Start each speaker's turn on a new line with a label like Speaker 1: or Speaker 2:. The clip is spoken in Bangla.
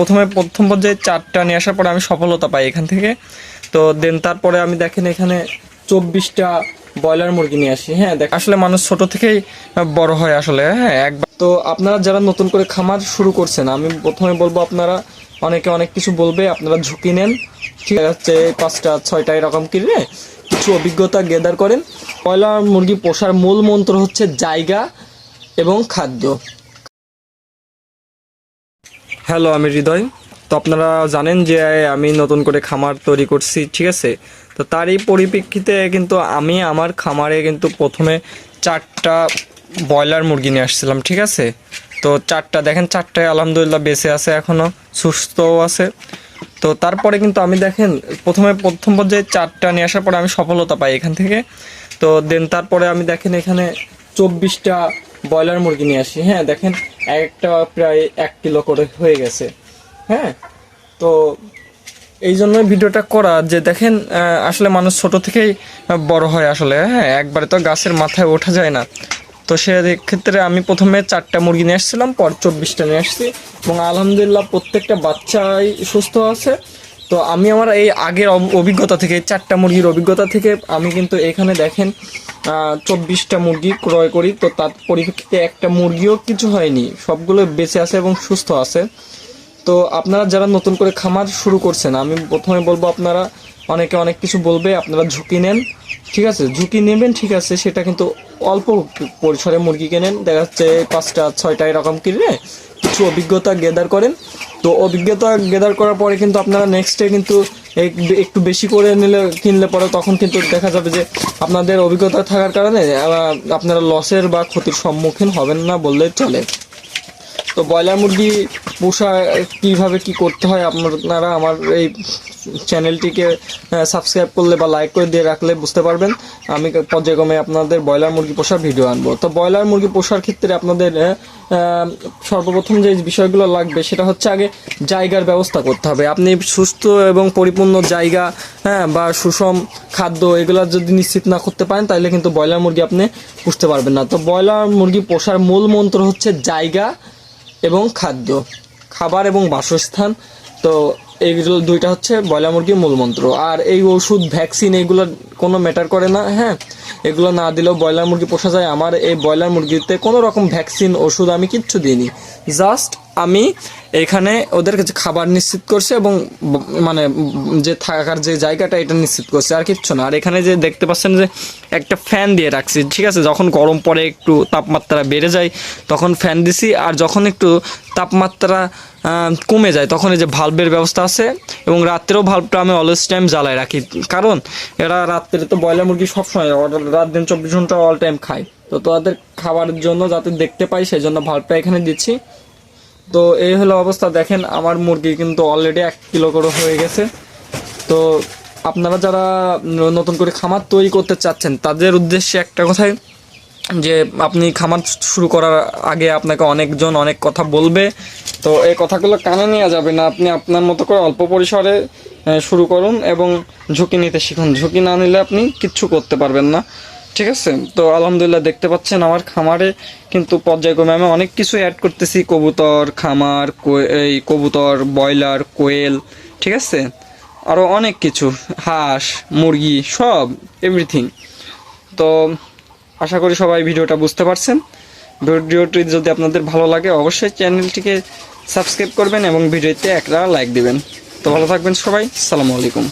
Speaker 1: প্রথমে প্রথম পর্যায়ে চারটা নিয়ে আসার পরে আমি সফলতা পাই এখান থেকে। তো দেন তারপরে আমি দেখেন এখানে চব্বিশটা ব্রয়লার মুরগি নিয়ে আসি। হ্যাঁ দেখ, আসলে মানুষ ছোট থেকেই বড় হয় আসলে হ্যাঁ একবার। তো আপনারা যারা নতুন করে খামার শুরু করছেন, আমি প্রথমে বলব আপনারা, অনেকে অনেক কিছু বলবে, আপনারা ঝুঁকি নেন। ঠিক আছে পাঁচটা, ছয়টা এরকম কিনলে কিছু অভিজ্ঞতা গেদার করেন। ব্রয়লার মুরগি পোষার মূল মন্ত্র হচ্ছে জায়গা এবং খাদ্য। হ্যালো আমি হৃদয়। তো আপনারা জানেন যে, আমি নতুন করে খামার তৈরি করছি, ঠিক আছে? তো তারই পরিপ্রেক্ষিতে কিন্তু আমি আমার খামারে কিন্তু প্রথমে চারটা ব্রয়লার মুরগি নিয়ে আসছিলাম, ঠিক আছে? তো চারটা, দেখেন চারটায় আলহামদুলিল্লাহ বেঁচে আছে এখনও সুস্থও আছে। তো তারপরে কিন্তু আমি দেখেন, প্রথমে প্রথম পর্যায়ে চারটা নিয়ে আসার পরে আমি সফলতা পাই এখান থেকে। তো দেন তারপরে আমি দেখেন এখানে চব্বিশটা ব্রয়লার মুরগি নিয়ে আসি। হ্যাঁ দেখেন এক একটা প্রায় এক কিলো করে হয়ে গেছে। হ্যাঁ তো এই জন্যই ভিডিওটা করা যে দেখেন আসলে মানুষ ছোট থেকেই বড় হয় আসলে। হ্যাঁ একবারে তো গাছের মাথায় ওঠা যায় না। তো সেক্ষেত্রে আমি প্রথমে চারটা মুরগি নিয়ে আসছিলাম, পর চব্বিশটা নিয়ে আসছি। এবং আলহামদুলিল্লাহ প্রত্যেকটা বাচ্চাই সুস্থ আছে। তো আমি আমার এই আগের অভিজ্ঞতা থেকে চারটা মুরগির অভিজ্ঞতা থেকে আমি কিন্তু এখানে দেখেন চব্বিশটা মুরগি ক্রয় করি। তো তার পরিপ্রেক্ষিতে একটা মুরগিও কিছু হয়নি। সবগুলো বেঁচে আছে এবং সুস্থ আছে। তো আপনারা যারা নতুন করে খামার শুরু করছেন, আমি প্রথমে বলব আপনারা, অনেকে অনেক কিছু বলবে, আপনারা ঝুঁকি নেন। ঠিক আছে? ঝুঁকি নেবেন, ঠিক আছে, সেটা কিন্তু অল্প পরিসরে মুরগি কেনেন। দেখা যাচ্ছে পাঁচটা, ছয়টা এরকম কিনলে কিছু অভিজ্ঞতা গেদার করেন। তো অভিজ্ঞতা গেদার করার পরে কিন্তু আপনারা নেক্সট কিন্তু একটু বেশি করে নিলে, কিনলে পরে তখন কিন্তু দেখা যাবে যে আপনাদের অভিজ্ঞতা থাকার কারণে আপনারা লসের বা ক্ষতির সম্মুখীন হবেন না বললেই চলে। তো ব্রয়লার মুরগি পোষা কীভাবে কি করতে হয় আপনারা আমার এই চ্যানেলটিকে সাবস্ক্রাইব করলে বা লাইক করে দিয়ে রাখলে বুঝতে পারবেন। আমি পর্যায়ক্রমে আপনাদের ব্রয়লার মুরগি পোষার ভিডিও আনব। তো ব্রয়লার মুরগি পোষার ক্ষেত্রে আপনাদের সর্বপ্রথম যে বিষয়গুলো লাগবে সেটা হচ্ছে আগে জায়গার ব্যবস্থা করতে হবে। আপনি সুস্থ এবং পরিপূর্ণ জায়গা হ্যাঁ বা সুষম খাদ্য এগুলো যদি নিশ্চিত না করতে পারেন, তাহলে কিন্তু ব্রয়লার মুরগি আপনি পুষতে পারবেন না। তো ব্রয়লার মুরগি পোষার মূল মন্ত্র হচ্ছে জায়গা এবং খাদ্য, খাবার এবং বাসস্থান। তো এইগুলো দুইটা হচ্ছে ব্রয়লার মুরগির মূলমন্ত্র আর এই ওষুধ, ভ্যাকসিন এগুলো কোনো ম্যাটার করে না হ্যাঁ? এগুলো না দিলেও ব্রয়লার মুরগি পোষা যায়। আমার এই ব্রয়লার মুরগিতে কোনো রকম ভ্যাকসিন, ওষুধ আমি কিচ্ছু দিইনি। জাস্ট আমি এখানে ওদের কাছে খাবার নিশ্চিত করছে এবং মানে যে থাকার যে জায়গাটা এটা নিশ্চিত করছে, আর কিচ্ছু না। আর এখানে যে দেখতে পাচ্ছেন যে একটা ফ্যান দিয়ে রাখছি, ঠিক আছে? যখন গরম পড়ে একটু তাপমাত্রা বেড়ে যায়, তখন ফ্যান দিছি। আর যখন একটু তাপমাত্রা কমে যায়, তখন এই যে ভাল্বের ব্যবস্থা আছে এবং রাত্রেও ভাল্বটা আমি অলওয়েজ টাইম জ্বালায় রাখি। কারণ এরা রাত্রে তো ব্রয়লার মুরগি সবসময় রাত দিন চব্বিশ ঘণ্টা অল টাইম খায়। তো তাদের খাবারের জন্য যাতে দেখতে পাই, সেই জন্য ভাল্বটা এখানে দিচ্ছি। তো এই হলো অবস্থা। দেখেন, আমার মুরগি কিন্তু অলরেডি এক কিলো করে হয়ে গেছে। তো আপনারা যারা নতুন করে খামার তৈরি করতে চাচ্ছেন, তাদের উদ্দেশ্যে একটা কথাই, যে আপনি খামার শুরু করার আগে আপনাকে অনেকজন অনেক কথা বলবে। তো এই কথাগুলো কানে নেওয়া যাবে না। আপনি আপনার মতো করে অল্প পরিসরে শুরু করুন এবং ঝুঁকি নিতে শিখুন। ঝুঁকি না নিলে আপনি কিচ্ছু করতে পারবেন না। ঠিক আছে? তো আলহামদুলিল্লাহ দেখতে পাচ্ছেন আমার খামারে কিন্তু পর্যায়ক্রমে আমি অনেক কিছু অ্যাড করতেছি। কবুতর, খামার এই কবুতর, ব্রয়লার, কোয়েল, ঠিক আছে? আরও অনেক কিছু। হাঁস, মুরগি, সব এভরিথিং তো আশা করি সবাই ভিডিওটা বুঝতে পারছেন। ভিডিওটি যদি আপনাদের ভালো লাগে, অবশ্যই চ্যানেলটিকে সাবস্ক্রাইব করবেন এবং ভিডিওতে একটা লাইক দিবেন। তো ভালো থাকবেন সবাই। সালামু আলাইকুম।